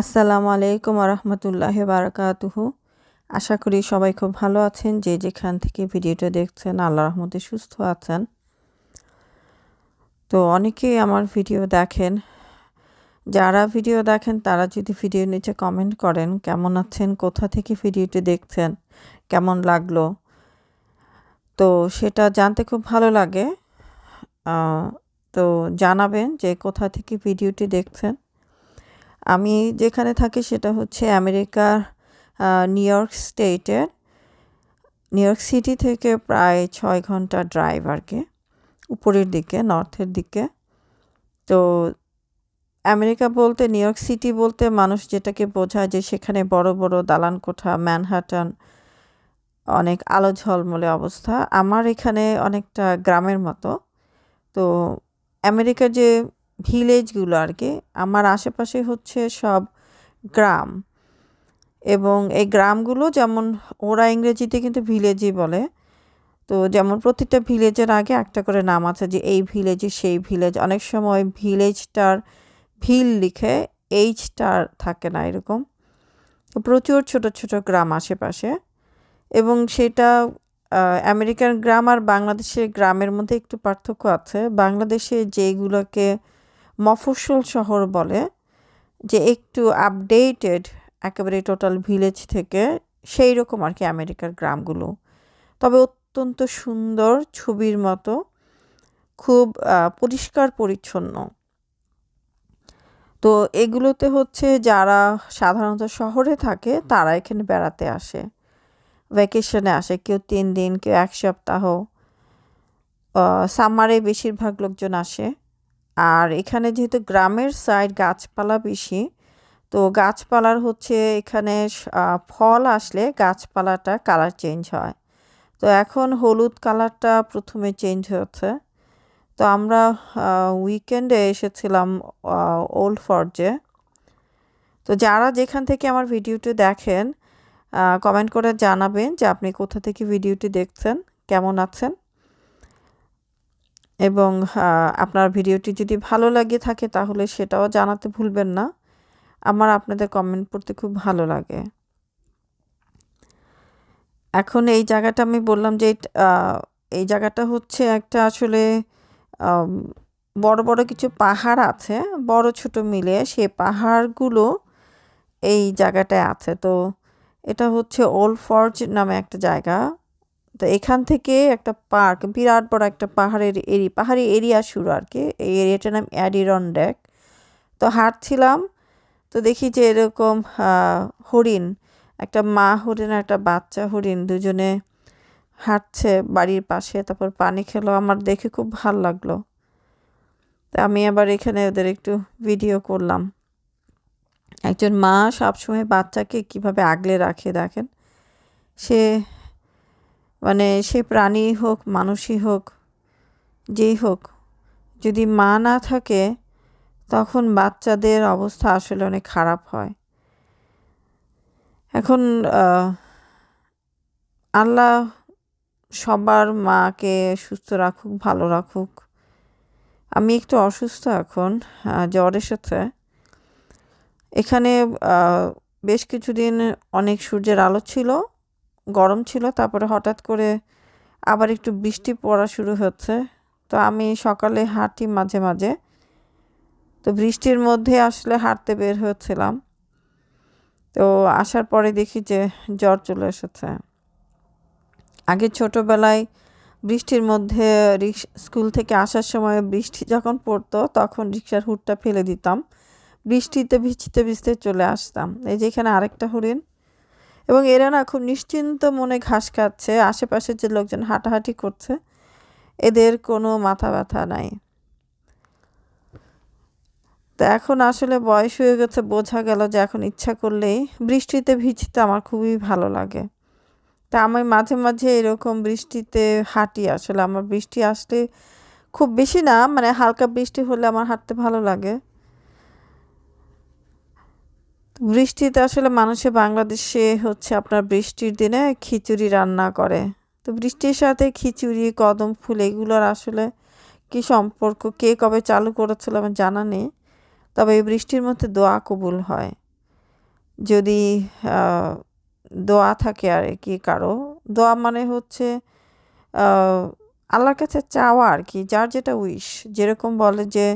আসসালামু আলাইকুম রহমতুল্লাহ বারকাতুহু। আশা করি সবাই খুব ভালো আছেন, যে যেখান থেকে ভিডিওটা দেখছেন আল্লাহ রহমতে সুস্থ আছেন। তো অনেকেই আমার ভিডিও দেখেন। যারা ভিডিও দেখেন, তারা যদি ভিডিও নিচে কমেন্ট করেন, কেমন আছেন, কোথা থেকে ভিডিওটি দেখছেন, কেমন লাগল? তো সেটা জানতে খুব ভালো লাগে। তো জানাবেন যে কোথা থেকে ভিডিওটি দেখছেন। আমি যেখানে থাকি সেটা হচ্ছে আমেরিকার নিউ ইয়র্ক স্টেটের নিউ ইয়র্ক সিটি থেকে প্রায় ছয় ঘণ্টা ড্রাইভ আর কি, উপরের দিকে, নর্থের দিকে। তো আমেরিকা বলতে, নিউ ইয়র্ক সিটি বলতে মানুষ যেটাকে বোঝায় যে সেখানে বড় বড় দালান কোঠা ম্যানহাটন, অনেক আলো ঝলমলে অবস্থা। আমার এখানে অনেকটা গ্রামের মতো। তো আমেরিকার যে ভিলেজগুলো আর কি। আমার আশেপাশে হচ্ছে সব গ্রাম। এবং এই গ্রামগুলো যেমন ওরা ইংরেজিতে কিন্তু ভিলেজই বলে। তো যেমন প্রতিটা ভিলেজের আগে একটা করে নাম আছে যে এই ভিলেজে, সেই ভিলেজ। অনেক সময় ভিলেজটার ভিল লিখে এইচটার থাকে না এরকম। প্রচুর ছোট ছোট গ্রাম আশেপাশে। এবং সেটা আমেরিকান গ্রাম আর বাংলাদেশের গ্রামের মধ্যে একটু পার্থক্য আছে। বাংলাদেশে যেগুলোকে মফস্বল শহর বলে, যে একটু আপডেটেড একেবারে টোটাল ভিলেজ থেকে সেই রকম আর কি আমেরিকার গ্রামগুলো। তবে অত্যন্ত সুন্দর ছবির মতো, খুব পরিষ্কার পরিচ্ছন্ন। তো এগুলোতে হচ্ছে যারা সাধারণত শহরে থাকে, তারা এখানে বেড়াতে আসে ভ্যাকেশনে আসে, কেউ তিন দিন, কেউ এক সপ্তাহ সামারে বেশিরভাগ লোকজন আসে। আর এখানে যেহেতু গ্রামের সাইড গাছপালা বেশি, তো গাছপালার হচ্ছে এখানে ফল আসলে গাছপালাটা কালার চেঞ্জ হয়। তো এখন হলুদ কালারটা প্রথমে চেঞ্জ হচ্ছে তো আমরা উইকেন্ডে এসেছিলাম ওল্ড ফর্জে তো যারা যেখান থেকে আমার ভিডিওটি দেখেন কমেন্ট করে জানাবেন যে আপনি কোথা থেকে ভিডিওটি দেখছেন, কেমন আছেন? এবং আপনার ভিডিওটি যদি ভালো লাগে থাকে তাহলে সেটাও জানাতে ভুলবেন না। আমার আপনাদের কমেন্ট পড়তে খুব ভালো লাগে। এখন এই জায়গাটা আমি বললাম যে এই জায়গাটা হচ্ছে একটা আসলে বড় বড় কিছু পাহাড় আছে, বড়, ছোট মিলে সে পাহাড়গুলো এই জায়গাটায় আছে। তো এটা হচ্ছে ওল্ড ফর্জ নামে একটা জায়গা। তো এখান থেকে একটা পার্ক, বিরাট বড় একটা পাহাড়ের এরি, পাহাড়ি এরিয়া শুরু আর কি। এই এরিয়াটার নাম অ্যাডিরন ডেক। তো হাঁটছিলাম, তো দেখি যে এরকম হরিণ, একটা মা হরিণ একটা বাচ্চা হরিণ দুজনে হাঁটছে বাড়ির পাশে, তারপর পানি খেলো। আমার দেখে খুব ভালো লাগল। তা আমি আবার এখানে ওদের একটু ভিডিও করলাম। একজন মা সবসময় বাচ্চাকে কীভাবে আগলে রাখে দেখেন? সে মানে সে প্রাণী হোক, মানুষই হোক, যেই হোক, যদি মা না থাকে, তখন বাচ্চাদের অবস্থা আসলে অনেক খারাপ হয়। এখন আল্লাহ সবার মাকে সুস্থ রাখুক, ভালো রাখুক। আমি একটু অসুস্থ এখন জ্বর এসেছে। এখানে বেশ কিছুদিন অনেক সূর্যের আলো ছিল। গরম ছিল, তারপরে হঠাৎ করে আবার একটু বৃষ্টি পড়া শুরু হচ্ছে। তো আমি সকালে হাঁটি মাঝে মাঝে। তো বৃষ্টির মধ্যে আসলে হাঁটতে বের হয়েছিলাম তো আসার পরে দেখি যে জ্বর চলে এসেছে। আগে ছোটোবেলায় বৃষ্টির মধ্যে স্কুল থেকে আসার সময় বৃষ্টি যখন পড়তো, তখন রিক্সার হুটটা ফেলে দিতাম। বৃষ্টিতে ভিজতে ভিজতে চলে আসতাম। এই যে এখানে আরেকটা হরিণ। এবং এরা না খুব নিশ্চিন্ত মনে ঘাস খাচ্ছে। আশেপাশে যে লোকজন হাঁটাহাঁটি করছে, এদের কোনো মাথা ব্যথা নাই। তো এখন আসলে বয়স হয়ে গেছে, বোঝা গেল যে এখন ইচ্ছা করলেই বৃষ্টিতে ভিজতে আমার খুবই ভালো লাগে। তা আমি মাঝে মাঝে এরকম বৃষ্টিতে হাঁটি আসলে। আমার বৃষ্টি আসলে খুব বেশি না মানে হালকা বৃষ্টি হলে আমার হাঁটতে ভালো লাগে। বৃষ্টিতে আসলে মানুষে বাংলাদেশে হচ্ছে আপনার বৃষ্টির দিনে খিচুড়ি রান্না করে। তো বৃষ্টির সাথে খিচুড়ি, কদম ফুল এগুলোর আসলে কি সম্পর্ক, কে কবে চালু করেছিল আমার জানা নেই। তবে এই বৃষ্টির মধ্যে দোয়া কবুল হয়। যদি দোয়া থাকে আর কি কারও। দোয়া মানে হচ্ছে আল্লাহর কাছে চাওয়া আর কি, যার যেটা উইশ। যেরকম বলে যে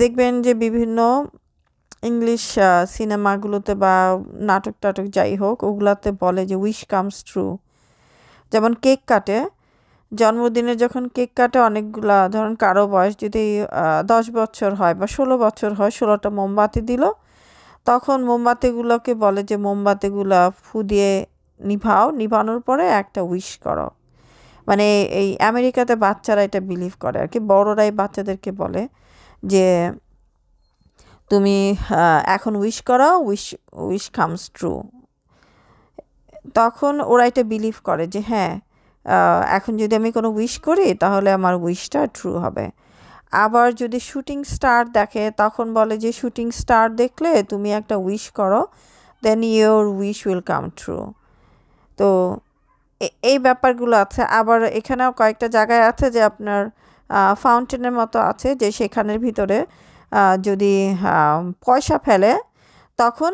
দেখবেন যে বিভিন্ন ইংলিশ সিনেমাগুলোতে বা নাটক টাটক যাই হোক, ওগুলাতে বলে যে উইশ কামস ট্রু যেমন কেক কাটে, জন্মদিনে যখন কেক কাটে, অনেকগুলা, ধরুন কারও বয়স যদি দশ বছর হয় বা ষোলো বছর হয়, ষোলোটা মোমবাতি দিল, তখন মোমবাতিগুলোকে বলে যে মোমবাতিগুলো ফু দিয়ে নিভাও, নিভানোর পরে একটা উইশ করো। মানে এই আমেরিকাতে বাচ্চারা এটা বিলিভ করে আর কি, বড়রাই বাচ্চাদেরকে বলে যে তুমি এখন উইশ করো উইশ উইশ কামস ট্রু তখন ওরা এটা বিলিভ করে যে হ্যাঁ এখন যদি আমি কোনো উইশ করি, তাহলে আমার উইশটা ট্রু হবে। আবার যদি শুটিং স্টার দেখে, তখন বলে যে শুটিং স্টার দেখলে তুমি একটা উইশ করো then your wish will come true তো এই ব্যাপারগুলো আছে। আবার এখানেও কয়েকটা জায়গায় আছে যে, আপনার ফাউন্টেনের মতো আছে যে, সেখানের ভিতরে যদি পয়সা ফেলে, তখন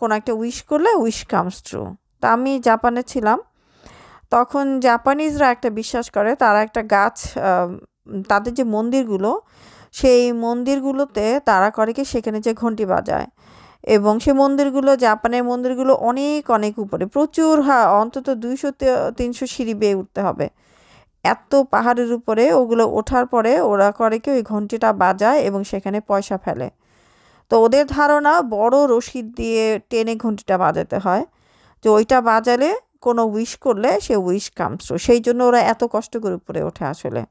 কোনো একটা উইশ করলে উইশ কামস ট্রু তা আমি জাপানে ছিলাম। তখন জাপানিজরা একটা বিশ্বাস করে, তারা একটা গাছ তাদের যে মন্দিরগুলো, সেই মন্দিরগুলোতে তারা করে কি, সেখানে যে ঘন্টি বাজায়। এবং সে মন্দিরগুলো, জাপানের মন্দিরগুলো অনেক অনেক উপরে। প্রচুর হ্যাঁ অন্তত দুইশো তিনশো সিঁড়ি বেয়ে উঠতে হবে। এত পাহাড়ের উপরে ওগুলো ওঠার পরে ওরা করে কি ওই ঘন্টিটা বাজায় এবং সেখানে পয়সা ফেলে। তো ওদের ধারণা বড় রশিদ দিয়ে টেনে ঘন্টিটা বাজাতে হয়। যে ওইটা বাজালে কোনো উইশ করলে সে উইশ কামস সেই জন্য ওরা এত কষ্ট করে উপরে ওঠে আসলে।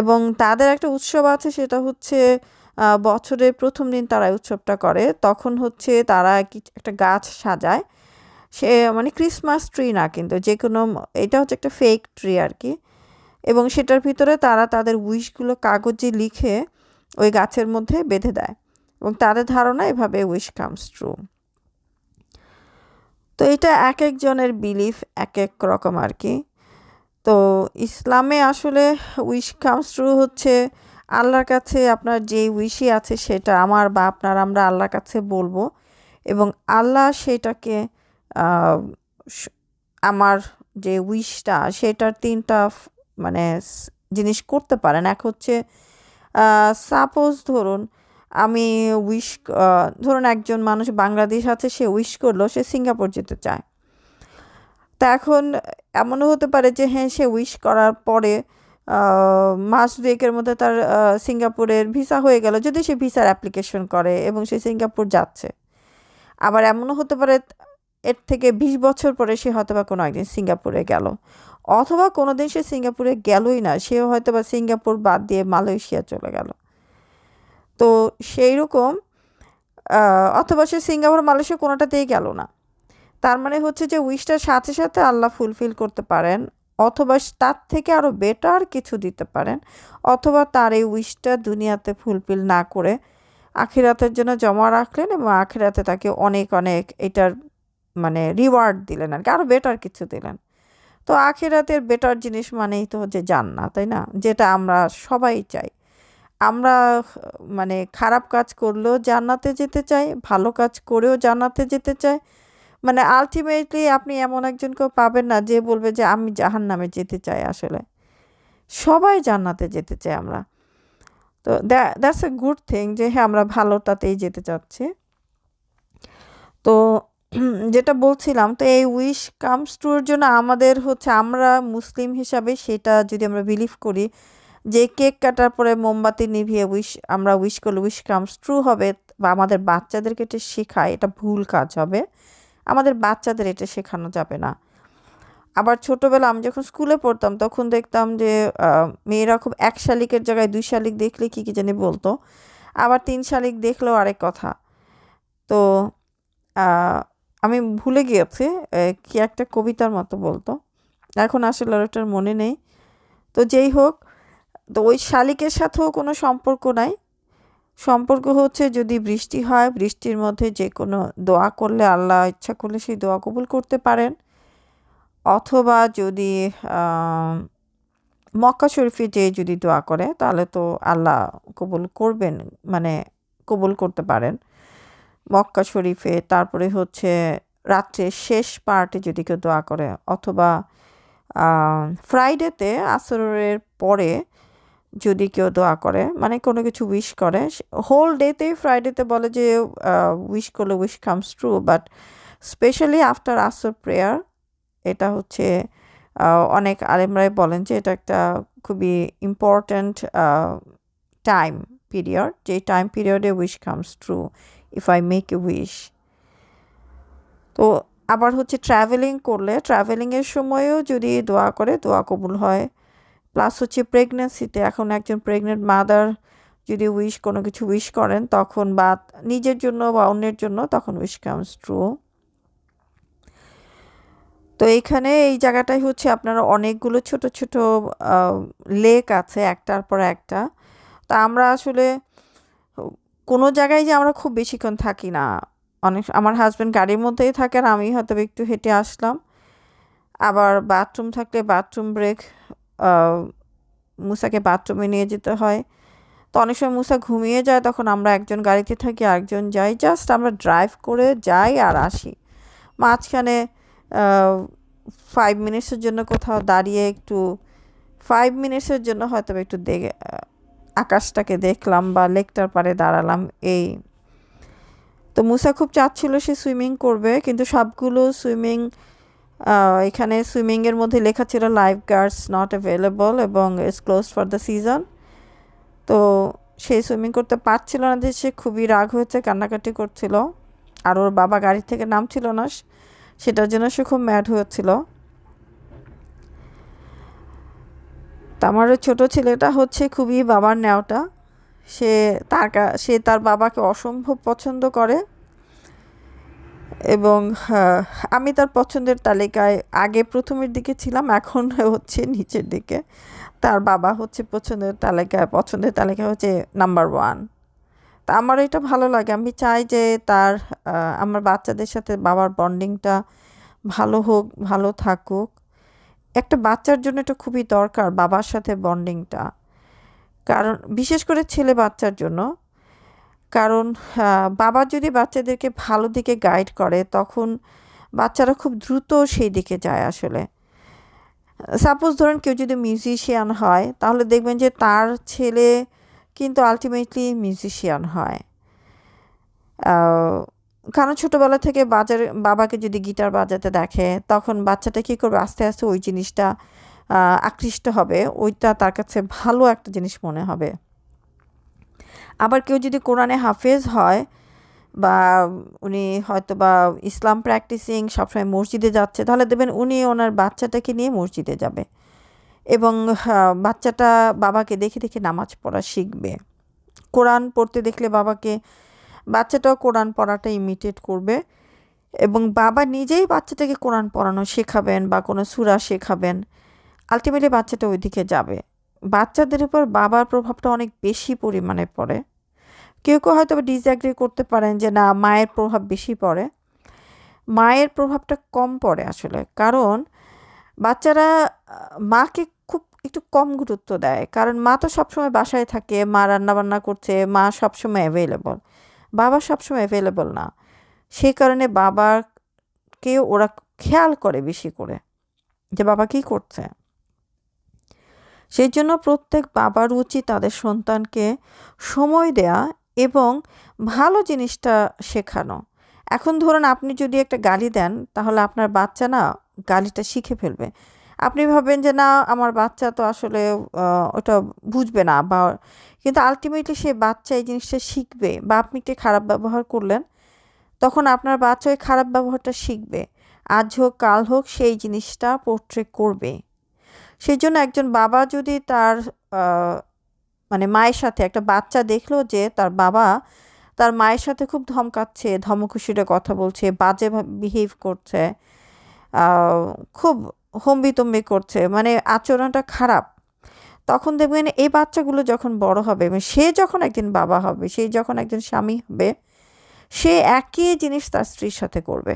এবং তাদের একটা উৎসব আছে, সেটা হচ্ছে বছরের প্রথম দিন তারা উৎসবটা করে। তখন হচ্ছে তারা একটা গাছ সাজায়। সে মানে ক্রিসমাস ট্রি না কিন্তু যে কোনো এটা হচ্ছে একটা ফেক ট্রি আর কি। এবং সেটার ভিতরে তারা তাদের উইশগুলো কাগজে লিখে ওই গাছের মধ্যে বেঁধে দেয় এবং তাদের ধারণা এভাবে উইশ কামস ট্রু। তো এটা এক একজনের বিলিফ এক এক রকম আর কি। তো ইসলামে আসলে উইশ কামস ট্রু হচ্ছে আল্লাহর কাছে আপনার যে উইশই আছে সেটা আমার বা আপনার আমরা আল্লাহর কাছে বলব এবং আল্লাহ সেটাকে আমার যে উইশটা সেটার তিনটা মানে জিনিস করতে পারেন। এক হচ্ছে সাপোজ ধরুন, আমি উইশ ধরুন একজন মানুষ বাংলাদেশ আছে, সে উইশ করল, সে সিঙ্গাপুর যেতে চায়। তা এখন এমনও হতে পারে যে হ্যাঁ সে উইশ করার পরে মাস দুয়েকের মধ্যে তার সিঙ্গাপুরের ভিসা হয়ে গেল, যদি সে ভিসার অ্যাপ্লিকেশন করে এবং সে সিঙ্গাপুর যাচ্ছে। আবার এমনও হতে পারে, এর থেকে বিশ বছর পরে সে হয়তো বা কোনো একদিন সিঙ্গাপুরে গেল। অথবা কোনো দিন সে সিঙ্গাপুরে গেলই না, সেও হয়তো বা সিঙ্গাপুর বাদ দিয়ে মালয়েশিয়া চলে গেল। তো সেই রকম অথবা সে সিঙ্গাপুর মালয়েশিয়া কোনোটাতেই গেল না। তার মানে হচ্ছে যে উইশটার সাথে সাথে আল্লাহ ফুলফিল করতে পারেন, অথবা তার থেকে আরও বেটার কিছু দিতে পারেন, অথবা তার এই উইশটা দুনিয়াতে ফুলফিল না করে আখিরাতের জন্য জমা রাখলেন এবং আখিরাতে তাকে অনেক অনেক এটার মানে রিওয়ার্ড দিলেন আর কি আরও বেটার কিছু দিলেন। তো আখেরাতের বেটার জিনিস মানেই তো হচ্ছে জান্নাত, তাই না? যেটা আমরা সবাই চাই। আমরা মানে খারাপ কাজ করলেও জান্নাতে যেতে চাই, ভালো কাজ করেও জান্নাতে যেতে চাই। মানে আলটিমেটলি আপনি এমন একজনকেও পাবেন না যে বলবে যে আমি জাহান নামে যেতে চাই আসলে। সবাই জান্নাতে যেতে চাই আমরা। তো দ্যাটস এ গুড থিং যে হ্যাঁ আমরা ভালোটাতেই যেতে চাচ্ছি। তো যেটা বলছিলাম, তো এই উইশ কামস টুর জন্য আমাদের হচ্ছে, আমরা মুসলিম হিসাবে সেটা যদি আমরা বিলিভ করি যে কেক কাটার পরে মোমবাতি নিভিয়ে উইশ আমরা উইশ করলে উইশ কামস ট্রু হবে, বা আমাদের বাচ্চাদেরকে এটা শেখায়, এটা ভুল কাজ হবে, আমাদের বাচ্চাদের এটা শেখানো যাবে না। আবার ছোটোবেলা আমি যখন স্কুলে পড়তাম, তখন দেখতাম যে মেয়েরা খুব এক শালিকের জায়গায় দুই শালিক দেখলে কী কী জানি বলতো, আবার তিন শালিক দেখলেও আরেক কথা। তো আমি ভুলে গিয়েছি কি একটা কবিতার মতো বলতো। এখন আসলে ওটার মনে নেই। তো যেই হোক, তো ওই শালিকের সাথেও কোনো সম্পর্ক নাই। সম্পর্ক হচ্ছে যদি বৃষ্টি হয়, বৃষ্টির মধ্যে যে কোনো দোয়া করলে আল্লাহ ইচ্ছা করলে সেই দোয়া কবুল করতে পারেন। অথবা যদি মক্কা শরীফে যে যদি দোয়া করে, তাহলে তো আল্লাহ কবুল করবেন মানে কবুল করতে পারেন। মক্কা শরীফে, তারপরে হচ্ছে রাত্রের শেষ পার্টে যদি কেউ দোয়া করে, অথবা ফ্রাইডেতে আসরের পরে যদি কেউ দোয়া করে মানে কোনো কিছু উইশ করে হোল ডেতে ফ্রাইডেতে বলে যে উইশ করলে wish comes true but specially after আসর প্রেয়ার এটা হচ্ছে অনেক আলেমরাই বলেন যে এটা একটা খুবই ইম্পর্ট্যান্ট টাইম পিরিয়ড যে টাইম পিরিয়ডে wish comes true if I make a wish তো আবার হচ্ছে ট্রাভেলিং করলে ট্রাভেলিংয়ের সময়ও যদি দোয়া করে, দোয়া কবুল হয়। প্লাস হচ্ছে প্রেগনেন্সিতে এখন একজন প্রেগনেন্ট মাদার যদি উইশ কোনো কিছু উইশ করেন, তখন বা নিজের জন্য বা অন্যের জন্য তখন উইশ কামস ট্রু তো এইখানে এই জায়গাটাই হচ্ছে আপনার অনেকগুলো ছোট ছোট লেক আছে একটার পর একটা। তা আমরা আসলে কোনো জায়গায় যে আমরা খুব বেশিক্ষণ থাকি না। অনেক আমার হাজব্যান্ড গাড়ির মধ্যেই থাকে আর আমি হয়তো একটু হেঁটে আসলাম। আবার বাথরুম থাকলে বাথরুম ব্রেক মুসাকে বাথরুমে নিয়ে যেতে হয়। তো অনেক সময় মুসা ঘুমিয়ে যায়, তখন আমরা একজন গাড়িতে থাকি, আরেকজন যাই। জাস্ট আমরা ড্রাইভ করে যাই আর আসি। মাঝখানে ফাইভ মিনিটসের জন্য কোথাও দাঁড়িয়ে একটু ফাইভ মিনিটসের জন্য হয়তো একটু দেখে আকাশটাকে দেখলাম বা লেকটার পারে দাঁড়ালাম, এই। তো মুসা খুব চাচ্ছিল সে সুইমিং করবে, কিন্তু সবগুলো সুইমিং এখানে সুইমিংয়ের মধ্যে লেখা ছিল লাইফ গার্ডস নট অ্যাভেলেবল এবং it's close for the season তো সে সুইমিং করতে পারছিল না, যে সে খুবই রাগ হয়েছে, কান্নাকাটি করছিল। আর ওর বাবা গাড়ি থেকে নামছিল না, সেটার জন্য সে খুব ম্যাড হয়েছিল। তা আমার ছোটো ছেলেটা হচ্ছে খুবই বাবার নেওয়াটা সে তার সে তার বাবাকে অসম্ভব পছন্দ করে এবং আমি তার পছন্দের তালিকায় আগে প্রথমের দিকে ছিলাম, এখন হচ্ছে নিচের দিকে। তার বাবা হচ্ছে পছন্দের তালিকায় পছন্দের তালিকায় হচ্ছে নাম্বার ওয়ান তা আমার এটা ভালো লাগে। আমি চাই যে তার আমার বাচ্চাদের সাথে বাবার বন্ডিংটা ভালো হোক, ভালো থাকুক। একটা বাচ্চার জন্য এটা খুবই দরকার বাবার সাথে বন্ডিংটা। কারণ, বিশেষ করে ছেলে বাচ্চার জন্য। কারণ বাবা যদি বাচ্চাদেরকে ভালো দিকে গাইড করে, তখন বাচ্চারা খুব দ্রুত সেই দিকে যায় আসলে। সাপোজ ধরেন কেউ যদি মিউজিশিয়ান হয়, তাহলে দেখবেন যে তার ছেলে কিন্তু আলটিমেটলি মিউজিশিয়ান হয়। কারণ ছোটোবেলা থেকে বাজার, বাবাকে যদি গিটার বাজাতে দেখে, তখন বাচ্চাটা কী করবে? আস্তে আস্তে ওই জিনিসটা আকৃষ্ট হবে। ওইটা তার কাছে ভালো একটা জিনিস মনে হবে। আবার কেউ যদি কোরআনে হাফেজ হয় বা উনি হয়তো বা ইসলাম প্র্যাকটিসিং, সবসময় মসজিদে যাচ্ছে, তাহলে দেবেন উনি ওনার বাচ্চাটাকে নিয়ে মসজিদে যাবে। এবং বাচ্চাটা বাবাকে দেখে দেখে নামাজ পড়া শিখবে। কোরআন পড়তে দেখলে বাবাকে বাচ্চাটাও কোরআন পড়াটা ইমিটেট করবে এবং বাবা নিজেই বাচ্চাটাকে কোরআন পড়ানো শেখাবেন বা কোনো সুরা শেখাবেন আলটিমেটলি বাচ্চাটা ওইদিকে যাবে। বাচ্চাদের উপর বাবার প্রভাবটা অনেক বেশি পরিমাণে পড়ে। কেউ কেউ হয়তো ডিসঅ্যাগ্রি করতে পারেন যে, না, মায়ের প্রভাব বেশি পড়ে। মায়ের প্রভাবটা কম পড়ে আসলে। কারণ বাচ্চারা, মাকে খুব একটু কম গুরুত্ব দেয়। কারণ মা তো সবসময় বাসায় থাকে, মা রান্নাবান্না করছে, মা সবসময় অ্যাভেলেবল বাবা সবসময় অ্যাভেলেবল না। সেই কারণে বাবাকে ওরা খেয়াল করে বেশি করে যে বাবা কী করছে। সেই জন্য প্রত্যেক বাবার উচিত তাদের সন্তানকে সময় দেয়া এবং ভালো জিনিসটা শেখানো। এখন ধরুন আপনি যদি একটা গালি দেন, তাহলে আপনার বাচ্চা না গালিটা শিখে ফেলবে। আপনি ভাবেন যে, না, আমার বাচ্চা তো আসলে ওটা বুঝবে না। বা, কিন্তু আলটিমেটলি সে বাচ্চা এই জিনিসটা শিখবে বা আপনি একটি খারাপ ব্যবহার করলেন, তখন আপনার বাচ্চা ওই খারাপ ব্যবহারটা শিখবে। আজ হোক, কাল হোক সেই জিনিসটা পোর্ট্রে করবে। সেই জন্য একজন বাবা যদি তার মানে মায়ের সাথে একটা বাচ্চা দেখল যে, তার বাবা তার মায়ের সাথে খুব ধমকাচ্ছে ধমকুশিটা কথা বলছে, বাজে বিহেভ করছে খুব হম্বিতম্বি করছে মানে আচরণটা খারাপ, তখন দেখবেন এই বাচ্চাগুলো যখন বড় হবে সে যখন একদিন বাবা হবে, সে যখন একজন স্বামী হবে, সে একই জিনিস তার স্ত্রীর সাথে করবে।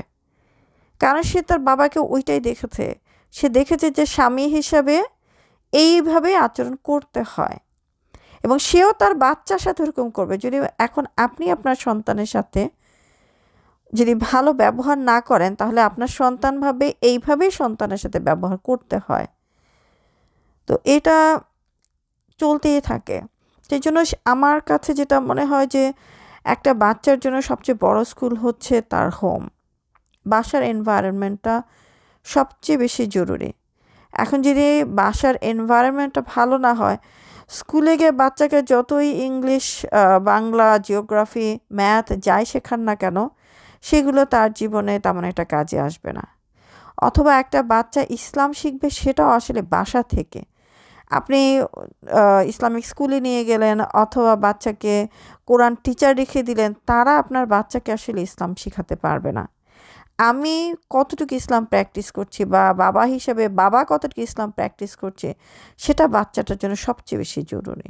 কারণ সে তার বাবাকে ওইটাই দেখেছে, সে দেখেছে যে স্বামী হিসাবে এইভাবে আচরণ করতে হয় এবং সেও তার বাচ্চার সাথে ওরকম করবে। যদি এখন আপনি আপনার সন্তানের সাথে যদি ভালো ব্যবহার না করেন, তাহলে আপনার সন্তান ভাবে এইভাবেই সন্তানের সাথে ব্যবহার করতে হয়। তো এটা চলতেই থাকে। সেই জন্য আমার কাছে যেটা মনে হয় যে, একটা বাচ্চার জন্য সবচেয়ে বড় স্কুল হচ্ছে তার হোম বাসার এনভায়রনমেন্টটা সবচেয়ে বেশি জরুরি। এখন যদি বাসার এনভায়রনমেন্টটা ভালো না হয়, স্কুলে গিয়ে বাচ্চাকে যতই ইংলিশ বাংলা জিওগ্রাফি ম্যাথ যাই শেখান না কেন সেগুলো তার জীবনে তেমন একটা কাজে আসবে না। অথবা একটা বাচ্চা ইসলাম শিখবে সেটাও আসলে বাসা থেকে। আপনি ইসলামিক স্কুলে নিয়ে গেলেন অথবা বাচ্চাকে কোরআন টিচার রেখে দিলেন, তারা আপনার বাচ্চাকে আসলে ইসলাম শেখাতে পারবে না। আমি কতটুকু ইসলাম প্র্যাকটিস করছি বা বাবা হিসেবে বাবা কতটুকু ইসলাম প্র্যাকটিস করছে, সেটা বাচ্চাটার জন্য সবচেয়ে বেশি জরুরি।